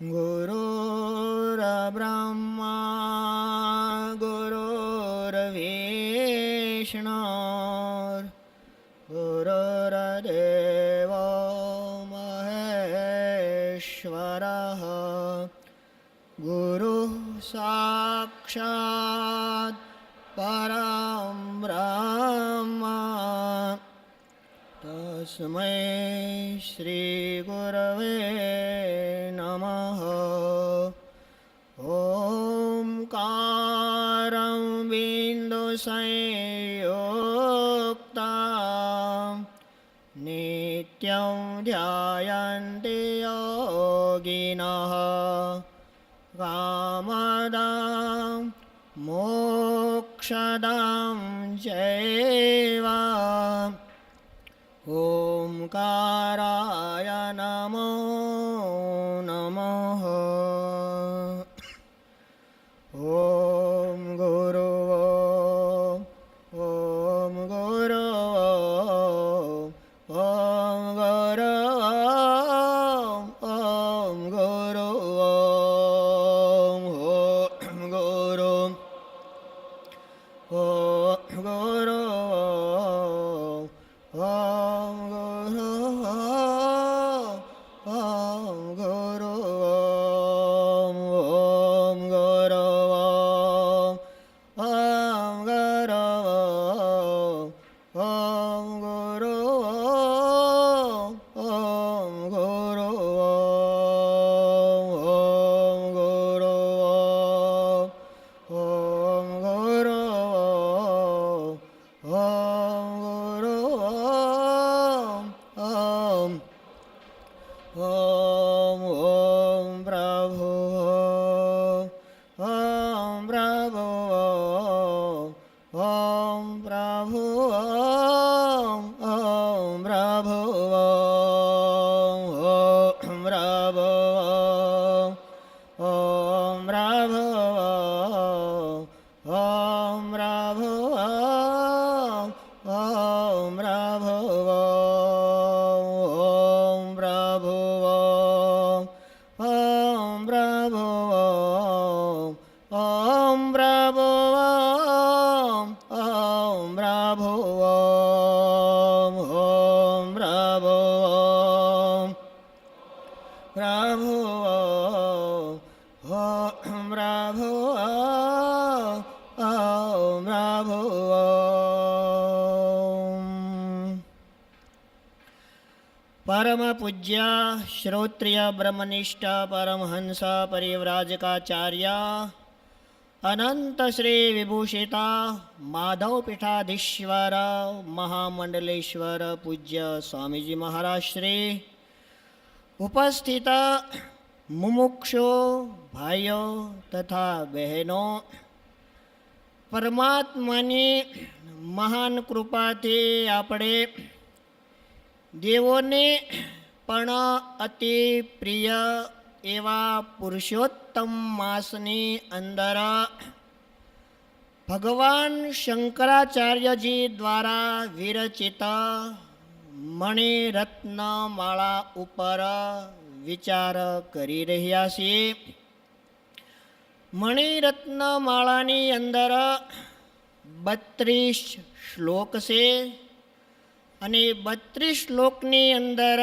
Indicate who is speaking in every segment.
Speaker 1: गुरुर्ब्रह्मा ओंकार પ્રભુ, હો પ્રભુ પ્રભુ. પરમ પૂજ્ય શ્રોત્રિય બ્રહ્મનિષ્ઠ પરમહંસ પરિવ્રાજકાચાર્ય, અનંત શ્રી વિભૂષિતા માધવ પીઠાધીશ્વર મહામંડલેશ્વર પૂજ્ય સ્વામીજી મહારાજ શ્રી ઉપસ્થિત મુમુક્ષો, ભાઈઓ તથા બહેનો, પરમાત્માની મહાન કૃપાથી આપણે દેવોને પણ અતિ પ્રિય એવા પુરુષોત્તમ માસની અંદર ભગવાન શંકરાચાર્યજી દ્વારા વિરચિત મણિરત્ન માળા ઉપર વિચાર કરી રહ્યા છીએ. મણિરત્ન માળાની અંદર બત્રીસ શ્લોક છે અને બત્રીસ શ્લોકની અંદર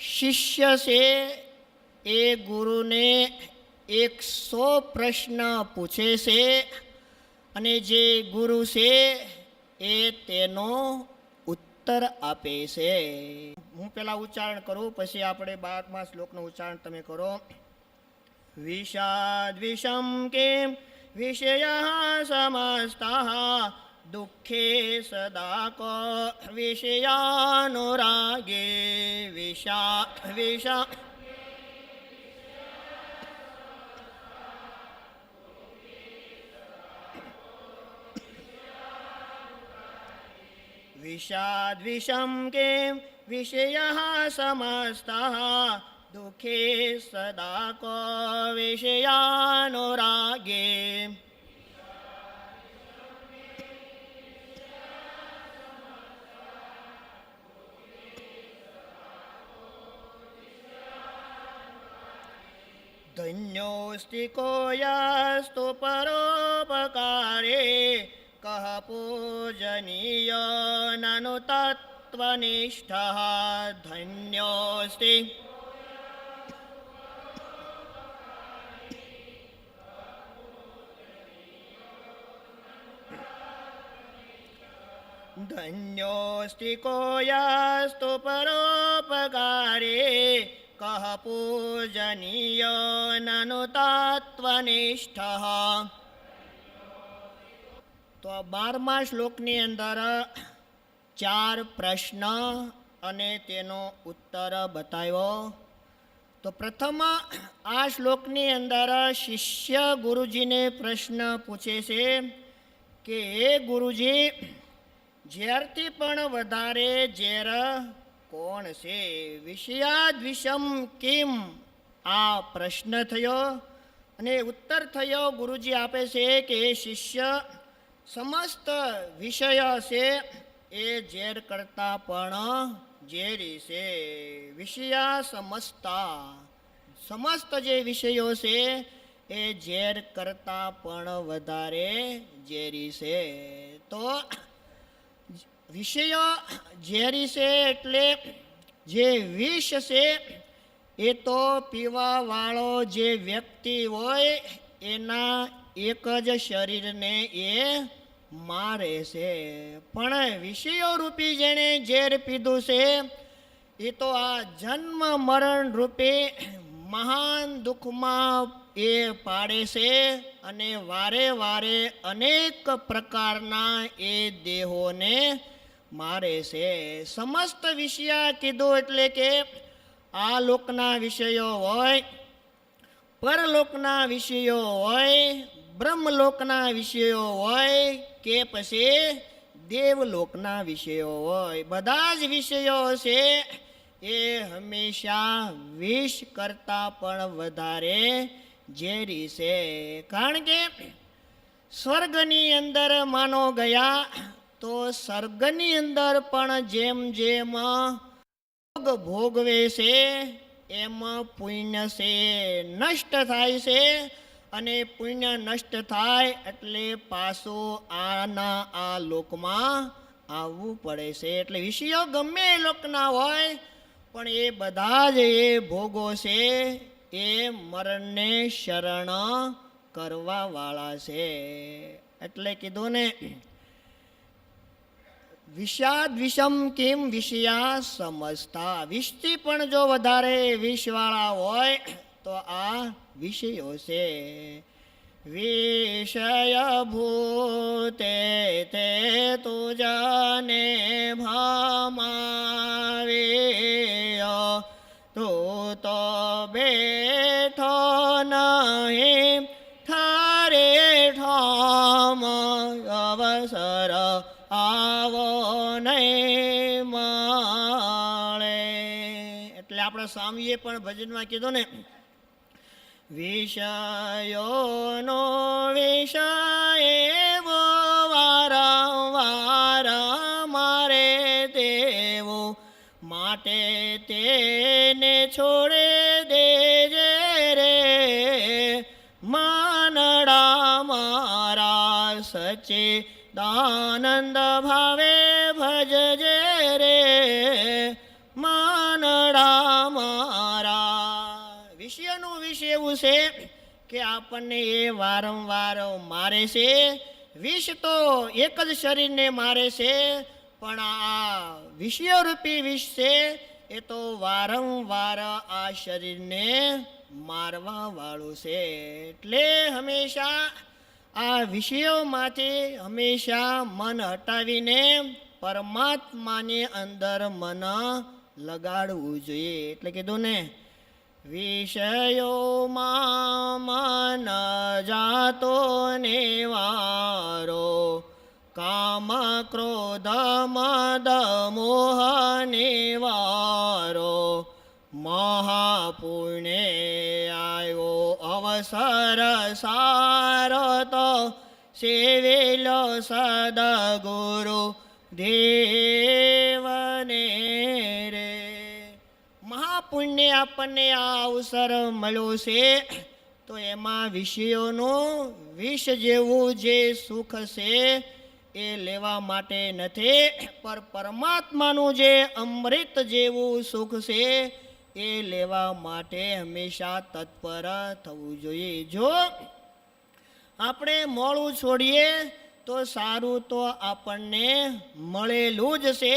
Speaker 1: શિષ્ય છે એ ગુરુને એકસો પ્રશ્ન પૂછે છે અને જે ગુરુ છે એ તેનો ઉત્તર આપે છે. હું પેલા ઉચ્ચારણ કરું, પછી આપણે બારમા શ્લોકનું ઉચ્ચારણ તમે કરો. વિષાદ વિષમ કેમ? વિષય સમસ્તા દુઃખે સદા ક. વિષયાનુરાગે વિષા વિષા विषाद्विषं किं विषयः समस्तः दुःखे सदा को विषयानुरागे धन्योऽस्ति को यस्तु परोपकारे પૂજનીય નનુ તત્વનિષ્ઠ ધન્યોસ્તિ ધન્યોસ્તિ કોયાસ્તુ પરોપકારે કહ પૂજનીય નનુ તત્વનિષ્ઠ તો આ બારમા શ્લોકની અંદર ચાર પ્રશ્ન અને તેનો ઉત્તર બતાવ્યો. તો પ્રથમ આ શ્લોકની અંદર શિષ્ય ગુરુજીને પ્રશ્ન પૂછે છે કે, હે ગુરુજી ઝેરથી પણ વધારે ઝેર કોણ છે? વિષયાદ્વિષમ કેમ? આ પ્રશ્ન થયો. અને ઉત્તર થયો ગુરુજી આપે છે કે શિષ્ય સમસ્ત વિષય છે એ ઝેર કરતા પણ ઝેરી છે. વિષયા સમસ્તા. સમસ્ત જે વિષયો છે એ ઝેર કરતા પણ વધારે ઝેરી છે. તો વિષયો ઝેરી છે એટલે જે વિષ છે એ તો પીવાવાળો જે વ્યક્તિ હોય એના એક જ શરીરને એ મારે છે. પણ વિષયો રૂપી જેણે ઝેર પીધું છે એ તો આ જન્મ મરણ રૂપે મહાન દુઃખમાં એ પાડે છે અને વારે વારે અનેક પ્રકારના એ દેહોને મારે છે. સમસ્ત વિષયા કીધું એટલે કે આ લોકના વિષયો હોય, પરલોકના વિષયો હોય, બ્રહ્મલોકના વિષયો હોય કે પછી દેવલોકના વિષયો હોય, બધા જ વિષયો છે એ હંમેશા વિષ કરતાં પણ વધારે ઝેરી છે. કારણ કે સ્વર્ગની અંદર માનો ગયા તો સ્વર્ગની અંદર પણ જેમ જેમ ભોગ ભોગવે છે, એમ પુણ્ય છે, નષ્ટ થાય છે અને પુણ્ય નષ્ટ થાય એટલે પાછું આના આ લોકમાં આવવું પડે છે. એટલે વિષયો ગમે એ લોકના હોય, પણ એ બધા જ એ ભોગો છે એ મરણને શરણ કરવા વાળા છે. એટલે કીધું ને વિષાદ વિષમ કેમ વિષયા સમજતા? વિષથી પણ જો વધારે વિષવાળા હોય તો આ વિષયો છે. વિષય ભૂતે તે તુજને ભમાવે તું તો બેઠો નહીં, થારે ઠામ અવસર આવો નહીં મળે એટલે આપણે સ્વામીએ પણ ભજનમાં કીધું ને વિષયોનો વિષય વારંવાર મારે દેવો માટે તેને છોડે દેજે રે. માનડા મારા સચે દાનંદ ભાવે ભજજે રે. એવું છે કે આપણને એ વારંવાર મારે છે, વિષ તો એક જ શરીરને મારે છે, પણ આ વિષયરૂપી વિષ છે, એ તો વારંવાર આ શરીરને મારવા વાળું છે. એટલે હંમેશા આ વિષયોમાંથી હંમેશા મન હટાવીને પરમાત્માની અંદર મન લગાડવું જોઈએ. એટલે કીધું ને વિષયોમાં મન જાતો નેવારો. કામ ક્રોધ મદ મોહ નિવારો. મહાપુણે આવ્યો અવસર સારો તો સેવેલો સદગુરુ દેવને રે મહાપુણ્ય આપણને આ અવસર મળ્યો છે, તો એમાં વિષયોનું વિષ જેવું જે સુખ છે એ લેવા માટે નથી પર પરમાત્માનું જે અમૃત જેવું સુખ છે એ લેવા માટે હંમેશા તત્પર થવું જોઈએ. જો આપણે મોડું છોડીએ, તો સારું તો આપણને મળેલું જ છે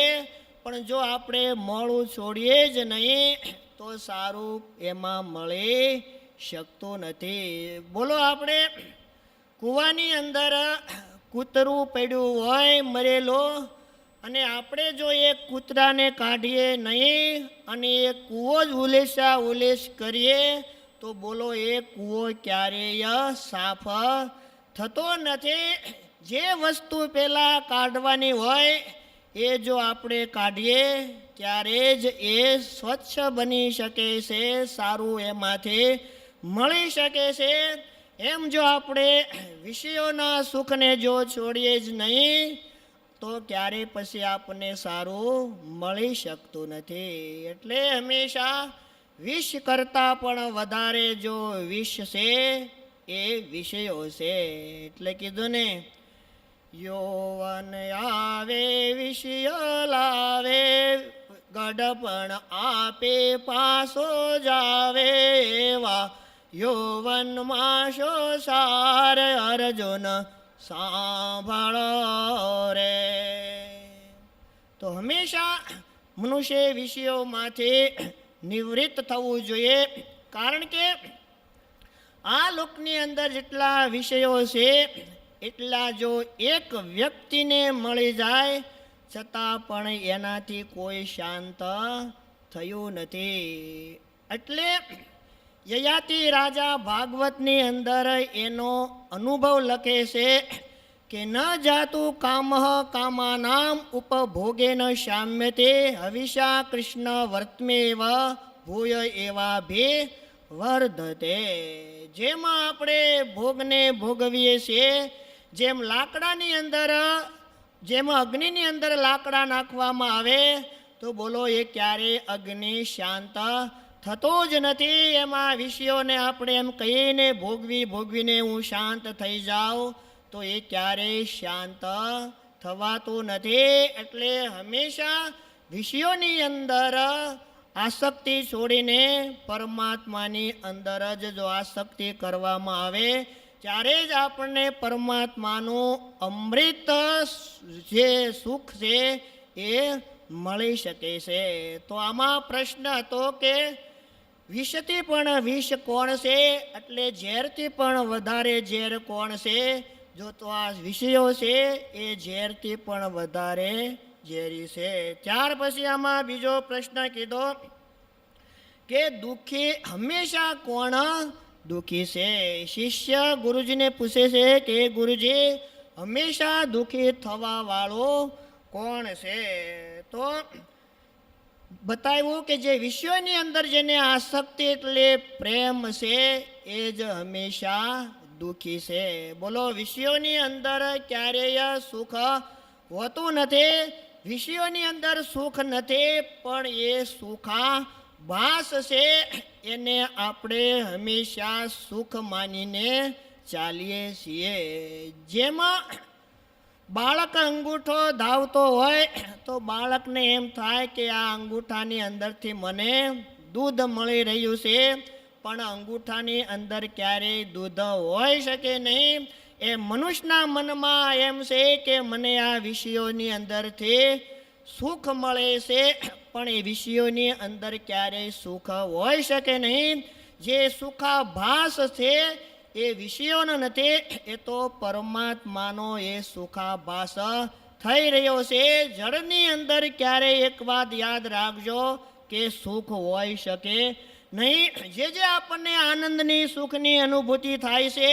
Speaker 1: પણ જો આપણે મોડું છોડીએ જ નહીં, તો સારું એમાં મળી શકતું નથી. બોલો આપણે, કૂવાની અંદર કૂતરું પડ્યું હોય, મરેલો, અને આપણે જો એ કૂતરાને કાઢીએ નહીં, અને એ કૂવો જ ઉલેસા ઉલેસ કરીએ, તો બોલો એ કૂવો ક્યારેય સાફ થતો નથી. જે વસ્તુ પહેલાં કાઢવાની હોય એ જો આપણે કાઢીએ, ત્યારે જ એ સ્વચ્છ બની શકે છે, સારું એમાંથી મળી શકે છે. એમ જો આપણે વિષયોના સુખને જો છોડીએ જ નહીં, તો ક્યારે પછી આપણને સારું મળી શકતું નથી. એટલે હંમેશા વિષ કરતાં પણ વધારે જો વિષ છે, એ વિષયો છે. એટલે કીધું ને યૌવન આવે વિષય લાવે ગડપણ આપે, પાસો જાવે એવા યૌવનમાં શો સાર અર્જુન સાંભળો રે તો હંમેશા મનુષ્ય વિષયોમાંથી નિવૃત્ત થવું જોઈએ, કારણ કે આ લોકની અંદર જેટલા વિષયો છે એટલા જો એક વ્યક્તિને મળી જાય, છતાં પણ એનાથી કોઈ શાંત થયું નથી. એટલે યયાતિ રાજા ભાગવતની અંદર એનો અનુભવ લખે છે કે ન જાતું કામ કામાનામ ઉપભોગેન શામ્યતે હવિષા કૃષ્ણ વર્તમેવ ભૂય એવા ભે વર્ધતે. જેમાં આપણે ભોગને ભોગવીએ છીએ જેમ લાકડાની અંદર, જેમ અગ્નિની અંદર લાકડા નાખવામાં આવે, તો બોલો એ ક્યારે અગ્નિ શાંત થતો જ નથી? એમાં વિષયોને આપણે એમ કહીને ભોગવી ભોગવીને હું શાંત થઈ જાઉં, તો એ ક્યારેય શાંત થવાતું નથી? એટલે હંમેશા વિષયોની અંદર આસક્તિ છોડીને પરમાત્માની અંદર જ જો આસક્તિ કરવામાં આવે ત્યારે જ આપણને પરમાત્માનું અમૃત જે સુખ છે એ મળી શકે છે. તો આમાં પ્રશ્ન હતો કે વિષથી પણ વિષ કોણ છે? એટલે ઝેરથી પણ વધારે ઝેર કોણ છે? જો તો આ વિષયો છે, એ ઝેરથી પણ વધારે ઝેરી છે. ત્યાર પછી આમાં બીજો પ્રશ્ન કીધો કે દુઃખી હંમેશા કોણ દુઃખી છે, શિષ્ય ગુરુજીને પૂછે છે કે, ગુરુજી, હંમેશા દુઃખી થવા વાળો કોણ છે? તો બતાવ્યું કે જે વિશ્વની અંદર જેને આસક્તિ એટલે પ્રેમ છે, એ જ હંમેશા દુઃખી છે. બોલો વિષયોની અંદર ક્યારેય સુખ હોતું નથી? વિષયોની અંદર સુખ નથી, પણ એ સુખા ભાસ છે, એને આપણે હંમેશા સુખ માનીને ચાલીએ છીએ. જેમાં બાળક અંગૂઠો ધાવતો હોય, તો બાળકને એમ થાય કે આ અંગૂઠાની અંદરથી મને દૂધ મળી રહ્યું છે, પણ અંગૂઠાની અંદર ક્યારેય દૂધ હોઈ શકે નહીં. એ મનુષ્યના મનમાં એમ છે કે મને આ વિષયોની અંદરથી સુખ મળે છે, પણ એ વિષયોની અંદર ક્યારેય સુખ હોઈ શકે નહીં. જે સુખાભાસ છે, એ વિષયોનો નથી, એ તો પરમાત્માનો એ સુખાભાસ થઈ રહ્યો છે. જળની અંદર ક્યારેય એક વાત યાદ રાખજો કે સુખ હોઈ શકે નહીં. જે જે આપણને આનંદની, સુખની અનુભૂતિ થાય છે,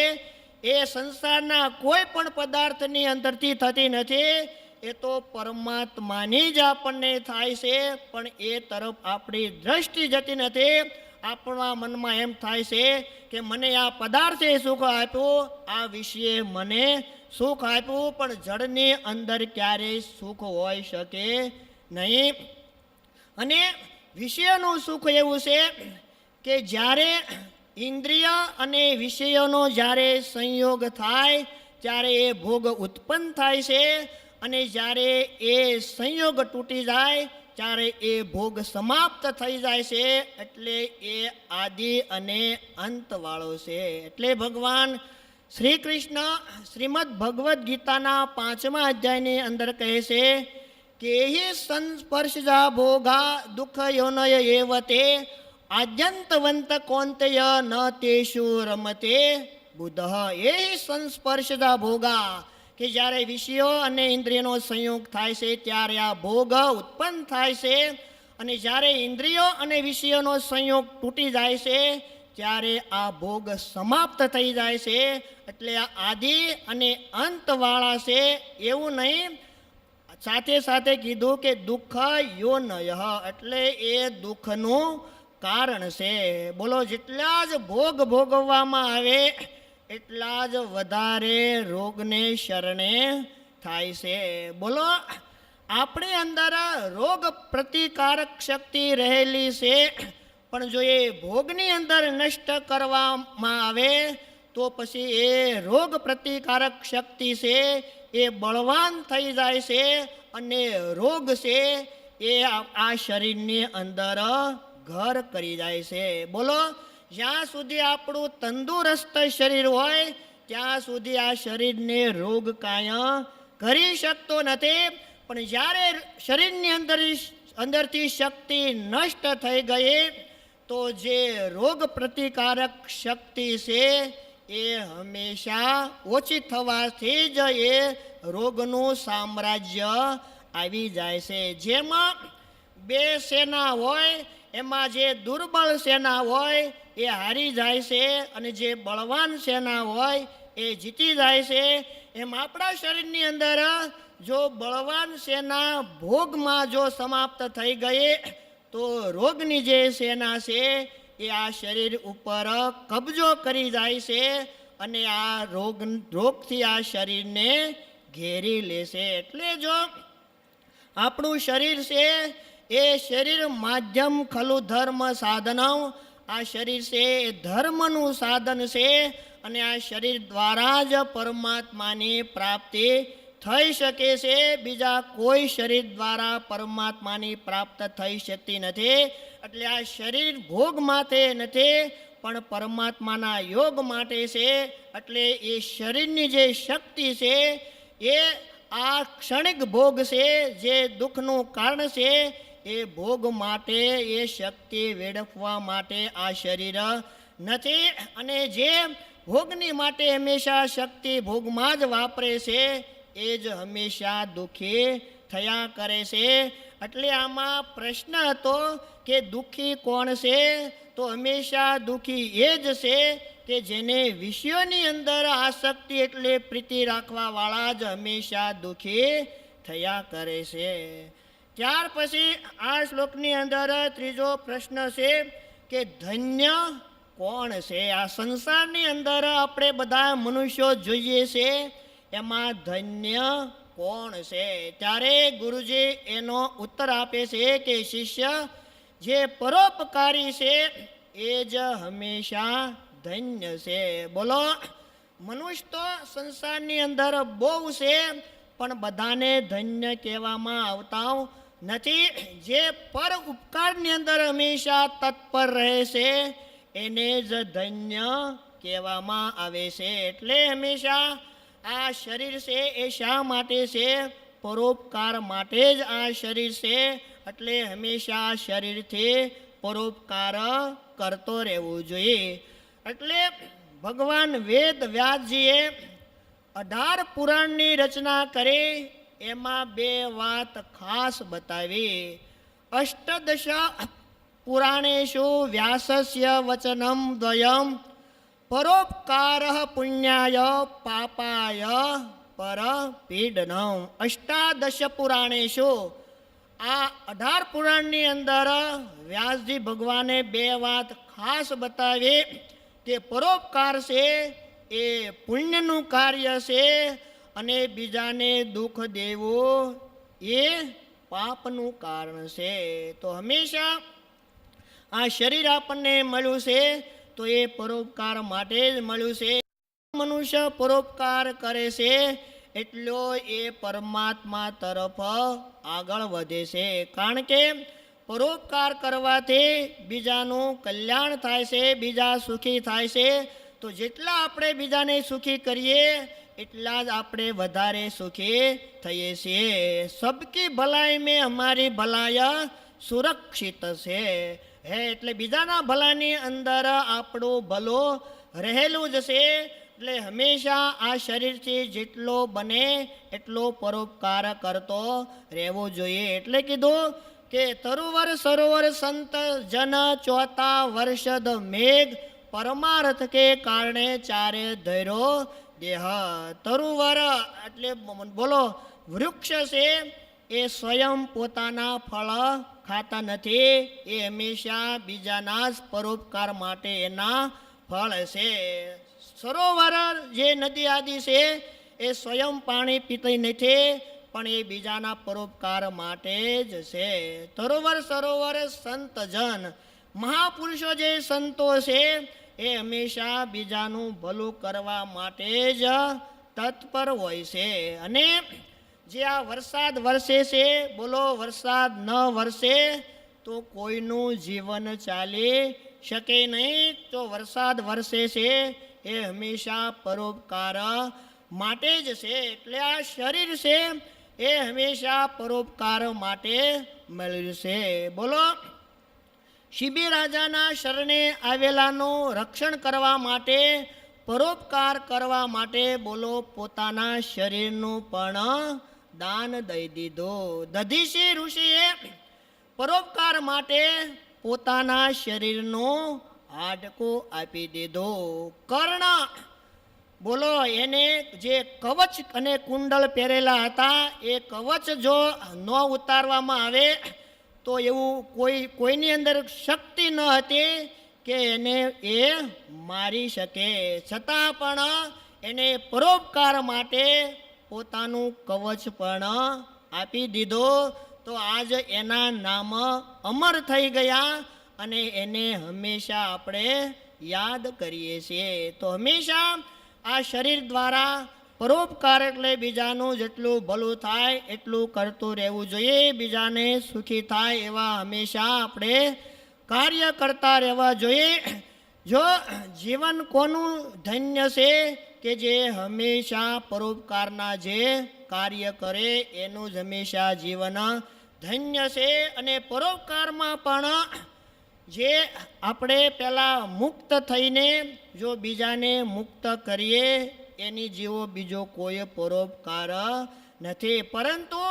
Speaker 1: એ સંસારના કોઈ પણ પદાર્થની અંદરથી થતી નથી. એ તો પરમાત્માની જ આપણને થાય છે, પણ એ તરફ આપણી દ્રષ્ટિ જતી નથી. આપણા મનમાં એમ થાય છે કે મને આ પદાર્થે સુખ આપ્યું, આ વિષયે મને સુખ આપ્યું, પણ જળની અંદર ક્યારેય સુખ હોઈ શકે નહીં. અને વિષયનું સુખ એવું છે કે જ્યારે ઇન્દ્રિય અને વિષયોનો જ્યારે સંયોગ થાય, ત્યારે એ ભોગ ઉત્પન્ન થાય છે. અને જ્યારે એ સંયોગ તૂટી જાય, ત્યારે એ ભોગ સમાપ્ત થઈ જાય છે, એટલે એ આદિ અને અંતવાળો છે. એટલે ભગવાન શ્રી કૃષ્ણ શ્રીમદ ભગવદ્ ગીતાના પાંચમા અધ્યાયની અંદર કહે છે કે, હિ સંસ્પર્શજા ભોગા દુઃખ યોનય એવ તે આદ્યંતવંત કોંતય ન તેષુ રમતે, બુધ એ સંસ્પર્શજા ભોગા કે જ્યારે વિષયો અને ઇન્દ્રિયનો સંયોગ થાય છે, ત્યારે આ ભોગ ઉત્પન્ન થાય છે. અને જ્યારે ઇન્દ્રિયો અને વિષયોનો સંયોગ તૂટી જાય છે, ત્યારે આ ભોગ સમાપ્ત થઈ જાય છે. એટલે આ આદિ અને અંતવાળા છે, એવું નહીં. સાથે સાથે કીધું કે દુઃખ યોનય, એટલે એ દુઃખનું કારણ છે. બોલો, જેટલા જ ભોગ ભોગવવામાં આવે એટલા જ વધારે રોગને શરણે થાય છે. બોલો, આપણી અંદર રોગ પ્રતિકારક શક્તિ રહેલી છે, પણ જો એ ભોગની અંદર નષ્ટ કરવામાં આવે, તો પછી એ રોગ પ્રતિકારક શક્તિ છે એ બળવાન થઈ જાય છે અને રોગ છે એ આ શરીરની અંદર ઘર કરી જાય છે. બોલો જ્યાં સુધી આપણું તંદુરસ્ત શરીર હોય, ત્યાં સુધી આ શરીરને રોગ કાયમ કરી શકતો નથી. પણ જ્યારે શરીરની અંદર અંદરથી શક્તિ નષ્ટ થઈ ગઈ, તો જે રોગ પ્રતિકારક શક્તિ છે, એ હંમેશા ઓછી થવાથી જ એ રોગનું સામ્રાજ્ય આવી જાય છે. જેમાં બે સેના હોય, એમાં જે દુર્બળ સેના હોય એ હારી જાય છે અને જે બળવાન સેના હોય એ જીતી જાય છે. એમ આપણા શરીરની અંદર જો બળવાન સેના ભોગમાં જો સમાપ્ત થઈ ગઈ, તો રોગની જે સેના છે એ આ શરીર ઉપર કબજો કરી જાય છે અને આ રોગ, રોગથી આ શરીરને ઘેરી લેશે એટલે જો આપણું શરીર છે, એ શરીર માધ્યમ ખલુ ધર્મ સાધનમ આ શરીર છે, એ ધર્મનું સાધન છે અને આ શરીર દ્વારા જ પરમાત્માની પ્રાપ્તિ થઈ શકે છે. બીજા કોઈ શરીર દ્વારા પરમાત્માની પ્રાપ્ત થઈ શકતી નથી. એટલે આ શરીર ભોગ માટે નથી, પણ પરમાત્માના યોગ માટે છે. એટલે એ શરીરની જે શક્તિ છે, એ આ ક્ષણિક ભોગ છે, જે દુઃખનું કારણ છે એ ભોગ માટે, એ શક્તિ વેડફવા માટે આ શરીર નથી. અને જે ભોગની માટે હંમેશા શક્તિ ભોગમાં જ વાપરે છે, એ જ હંમેશા દુઃખી થયા કરે છે. એટલે આમાં પ્રશ્ન હતો કે દુઃખી કોણ છે? તો હંમેશા દુઃખી એ જ છે કે જેને વિષયોની અંદર આસક્તિ એટલે પ્રીતિ રાખવાવાળા જ હંમેશા દુઃખી થયા કરે છે. ત્યાર પછી આ શ્લોકની અંદર ત્રીજો પ્રશ્ન છે કે ધન્ય કોણ છે? આ સંસારની અંદર આપણે બધા મનુષ્યો જોઈએ છે. એમાં ધન્ય કોણ છે? ત્યારે ગુરુજી એનો ઉત્તર આપે છે કે શિષ્ય જે પરોપકારી છે, એ જ હંમેશા ધન્ય છે. બોલો, મનુષ્ય તો સંસારની અંદર બહુ છે, પણ બધાને ધન્ય કહેવામાં આવતા નથી, જે પર ઉપકારની અંદર હંમેશા તત્પર રહે છે, એને જ ધન્ય કહેવામાં આવે છે. એટલે હંમેશા આ શરીર છે, એ શા માટે છે? પરોપકાર માટે જ આ શરીર છે, એટલે હંમેશા શરીરથી પરોપકાર કરતો રહેવું જોઈએ. એટલે ભગવાન વેદ વ્યાસજીએ અઢાર પુરાણની રચના કરી એમાં બે વાત ખાસ બતાવી. અષ્ટદશ પુરાણેશુ વ્યાસસ્ય વચનમ દ્વયમ પરોપકાર પુણ્યાય પાપાય પર પીડનમ અષ્ટાદશ પુરાણેશુ. આ અઢાર પુરાણની અંદર વ્યાસજી ભગવાને બે વાત ખાસ બતાવી કે પરોપકાર છે એ પુણ્યનું કાર્ય છે અને બીજાને દુઃખ દેવું એ પાપનું કારણ છે. તો હંમેશા આ શરીર આપણને મળ્યું છે, તો એ પરોપકાર માટે જ મળ્યું છે. મનુષ્ય પરોપકાર કરે છે, એટલો એ પરમાત્મા તરફ આગળ વધે છે. કારણ કે પરોપકાર કરવાથી બીજાનું કલ્યાણ થાય છે, બીજા સુખી થાય છે તો જેટલા આપણે બીજાને સુખી કરીએ, એટલા જ આપણે વધારે સુખી થઈએ છીએ. સબકી ભલાઈ મેં અમારી ભલાય સુરક્ષિત છે. હે, એટલે બીજાના ભલાની અંદર આપણું ભલો રહેલું જ છે. એટલે હંમેશા આ શરીરથી જેટલો બને, એટલો પરોપકાર કરતો રહેવો જોઈએ. એટલે કીધું કે તરુવર સરોવર સંત જન ચોથા વર્ષદ મેઘ પરમાર્થ કે કારણે ચારે ધૈરો દેહ તરુવર. એટલે બોલો, વૃક્ષ છે એ સ્વયં પોતાના ફળ ખાતા નથી, એ હંમેશા બીજાના જ પરોપકાર માટે એના ફળ છે. સરોવર જે નદી આદિ છે એ સ્વયં પાણી પીતી નથી, પણ એ બીજાના પરોપકાર માટે જ છે. તરોવર સરોવર સંતજન મહાપુરુષો જે સંતો છે, એ હંમેશા બીજાનું ભલું કરવા માટે જ તત્પર હોય છે. અને જે આ વરસાદ વરસે છે, બોલો વરસાદ ન વરસે, તો કોઈનું જીવન ચાલી શકે નહીં. તો વરસાદ વરસે છે, એ હંમેશા પરોપકાર માટે જ છે. એટલે આ શરીર છે, એ હંમેશા પરોપકાર માટે મળ્યું છે. બોલો શિબી રાજાના શરણે આવેલાનું રક્ષણ કરવા માટે, પરોપકાર કરવા માટે બોલો પોતાના શરીરનું પણ દાન દઈ દીધું. દધીશી ઋષિએ પરોપકાર માટે પોતાના શરીરનું હાડકું આપી દીધો. કર્ણ બોલો, એને જે કવચ અને કુંડળ પહેરેલા હતા, એ કવચ જો ન ઉતારવામાં આવે તો એવું કોઈ, કોઈની અંદર શક્તિ ન હતી કે એને એ મારી શકે. છતાં પણ એને પરોપકાર માટે પોતાનું કવચ પણ આપી દીધો. તો આજ એના નામ અમર થઈ ગયા અને એને હંમેશા આપણે યાદ કરીએ છીએ. તો હંમેશા આ શરીર દ્વારા પરોપકાર એટલે બીજાનું જેટલું ભલું થાય, એટલું કરતું રહેવું જોઈએ. બીજાને સુખી થાય એવા હંમેશા આપણે કાર્ય કરતા રહેવા જોઈએ. જો જીવન કોનું ધન્ય છે કે જે હંમેશા પરોપકારના જે કાર્ય કરે, એનું જ હંમેશા જીવન ધન્ય છે. અને પરોપકારમાં પણ જે આપણે પહેલાં મુક્ત થઈને જો બીજાને મુક્ત કરીએ એની જેવો બીજો કોઈ પરોપકાર નથી. પરંતુ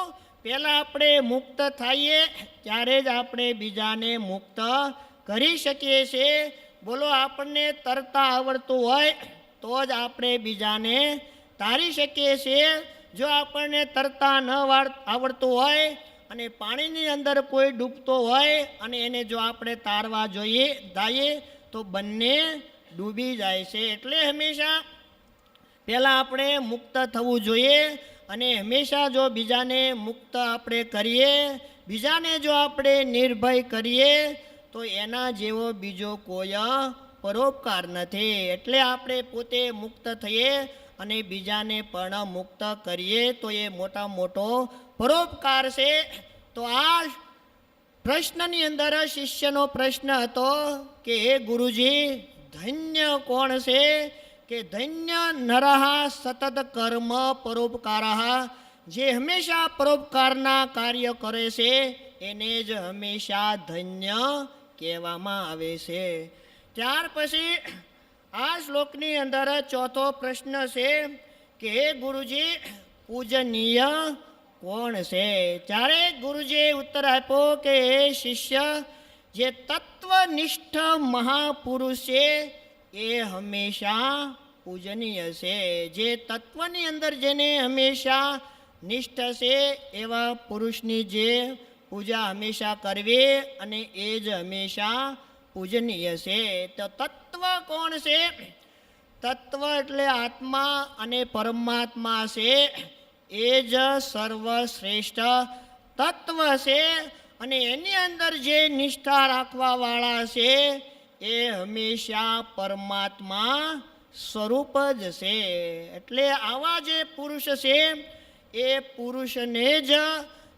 Speaker 1: પહેલાં આપણે મુક્ત થઈએ, ત્યારે જ આપણે બીજાને મુક્ત કરી શકીએ છીએ. બોલો, આપણને તરતા આવડતું હોય, તો જ આપણે બીજાને તારી શકીએ છીએ. જો આપણને તરતા ન આવડતું હોય અને પાણીની અંદર કોઈ ડૂબતો હોય અને એને જો આપણે તારવા જોઈએ જાઈએ તો બંને ડૂબી જાય છે. એટલે હંમેશા પહેલાં આપણે મુક્ત થવું જોઈએ અને હંમેશા જો બીજાને મુક્ત આપણે કરીએ, બીજાને જો આપણે નિર્ભય કરીએ, તો એના જેવો બીજો કોઈ પરોપકાર નથી. એટલે આપણે પોતે મુક્ત થઈએ અને બીજાને પણ મુક્ત કરીએ, તો એ મોટા મોટો પરોપકાર છે. તો આ પ્રશ્નની અંદર શિષ્યનો પ્રશ્ન હતો કે, હે ગુરુજી, ધન્ય કોણ છે? કે ધન્ય નરહ સતત કર્મ પરોપકારઃ, જે હંમેશા પરોપકારના કાર્ય કરે છે, એને જ હંમેશા ધન્ય કહેવામાં આવે છે. ત્યાર પછી આ શ્લોકની અંદર ચોથો પ્રશ્ન છે કે, હે ગુરુજી, પૂજનીય કોણ છે? ત્યારે ગુરુજીએ ઉત્તર આપ્યો કે, હે શિષ્ય, જે તત્વનિષ્ઠ મહાપુરુષ છે એ હંમેશા પૂજનીય છે. જે તત્વની અંદર જેને હંમેશા નિષ્ઠ છે, એવા પુરુષની જે પૂજા હંમેશા કરવી અને એ જ હંમેશા પૂજનીય છે. તો તત્વ કોણ છે? તત્વ એટલે આત્મા અને પરમાત્મા છે. એ જ સર્વશ્રેષ્ઠ તત્વ છે અને એની અંદર જે નિષ્ઠા રાખવાવાળા છે એ હંમેશા પરમાત્મા સ્વરૂપ જ છે. એટલે આવા જે પુરુષ છે, એ પુરુષને જ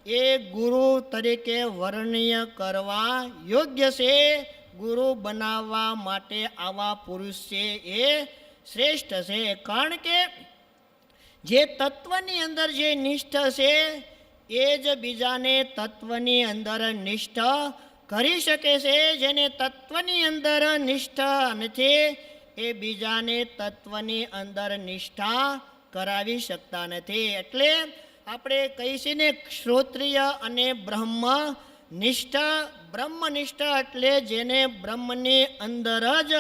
Speaker 1: એ ગુરુ તરીકે વર્ણ્ય કરવા યોગ્ય છે. ગુરુ બનાવવા માટે આવા પુરુષ છે એ શ્રેષ્ઠ છે. કારણ કે જે તત્વની અંદર જે નિષ્ઠ છે, એ જ બીજાને તત્વની અંદર નિષ્ઠ કરી શકે છે, જેને તત્વની અંદર નિષ્ઠા નથી, એ બીજાને તત્વની અંદર નિષ્ઠા કરાવી શકતા નથી. એટલે આપણે કહીશું ને શ્રોત્રિય અને બ્રહ્મ નિષ્ઠા બ્રહ્મનિષ્ઠા એટલે જેને બ્રહ્મની અંદર જ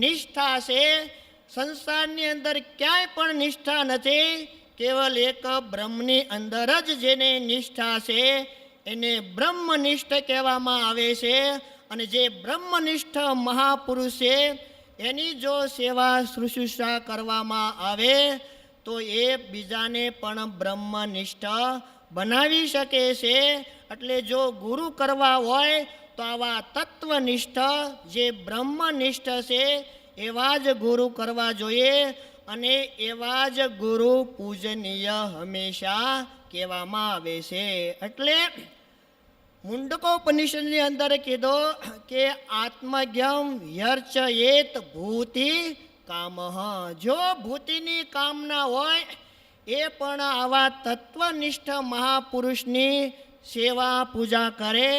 Speaker 1: નિષ્ઠા છે, સંસારની અંદર ક્યાંય પણ નિષ્ઠા નથી, કેવલ એક બ્રહ્મની અંદર જ જેને નિષ્ઠા છે એને બ્રહ્મનિષ્ઠ કહેવામાં આવે છે. અને જે બ્રહ્મનિષ્ઠ મહાપુરુષ છે, એની જો સેવા શુશ્રૂષા કરવામાં આવે, તો એ બીજાને પણ બ્રહ્મનિષ્ઠ બનાવી શકે છે. એટલે જો ગુરુ કરવા હોય, તો આવા તત્વનિષ્ઠ, જે બ્રહ્મનિષ્ઠ છે, એવા જ ગુરુ કરવા જોઈએ. અને એવા જ ગુરુ પૂજનીય હંમેશા કહેવામાં આવે છે. એટલે મુંડકોપનિષદની અંદર કીધો કે આત્મજ્ઞમ યર્ચયેત ભૂતિ કામ. જો ભૂતિની કામના હોય, એ પણ આવા તત્વનિષ્ઠ મહાપુરુષની સેવા પૂજા કરે,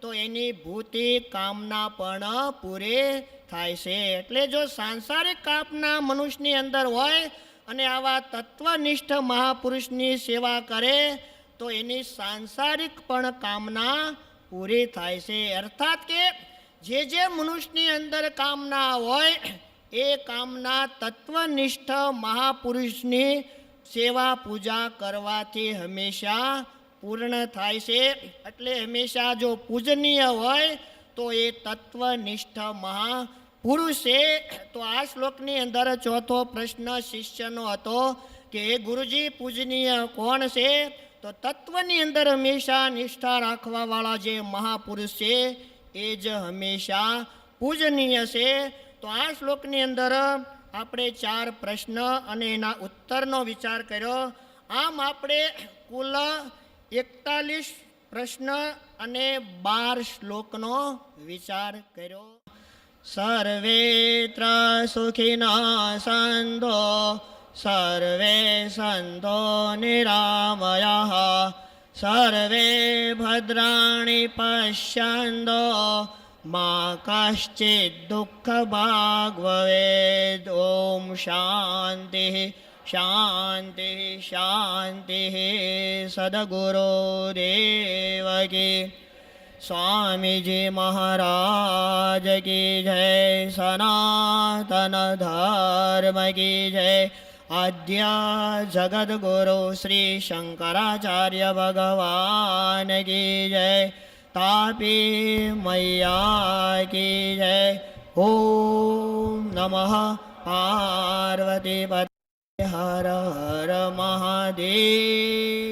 Speaker 1: તો એની ભૂતિ કામના પણ પૂરી થાય છે. એટલે જો સાંસારિક કામના મનુષ્યની અંદર હોય અને આવા તત્વનિષ્ઠ મહાપુરુષની સેવા કરે તો એની સાંસારિક પણ કામના પૂરી થાય છે. અર્થાત કે જે જે મનુષ્યની અંદર કામના હોય, એ કામના તત્વનિષ્ઠ મહાપુરુષની સેવા પૂજા કરવાથી હંમેશા પૂર્ણ થાય છે. એટલે હંમેશા જો પૂજનીય હોય, તો એ તત્વનિષ્ઠ મહાપુરુષ છે તો આ શ્લોકની અંદર ચોથો પ્રશ્ન શિષ્યનો હતો કે એ ગુરુજી, પૂજનીય કોણ છે? તો તત્વની અંદર હંમેશા નિષ્ઠા રાખવાવાળા જે મહાપુરુષ છે, એ જ હંમેશા પૂજનીય છે. તો આ શ્લોકની અંદર આપણે ચાર પ્રશ્ન અને એના ઉત્તરનો વિચાર કર્યો. આમ આપણે કુલ એકતાલીસ પ્રશ્ન અને બાર શ્લોકનો વિચાર કર્યો. સર્વેત્ર સુખિના સંતો સર્વે સંતો નિરામયા સર્વે ભદ્રાણી પશ્યંદો મા કશ્ચિત દુઃખ ભાગવેદ ઓમ શાંતિ શાંતિ શાંતિ સદગુરો દેવ કી સ્વામીજી મહારાજ કી જય સનાતન ધર્મ કી જય આદ્ય જગદગુરુ શ્રી શંકરાચાર્ય ભગવાન કી જય તાપી મૈયા કી જય ઓમ નમઃ પાર્વતી પતે હર હર મહાદેવ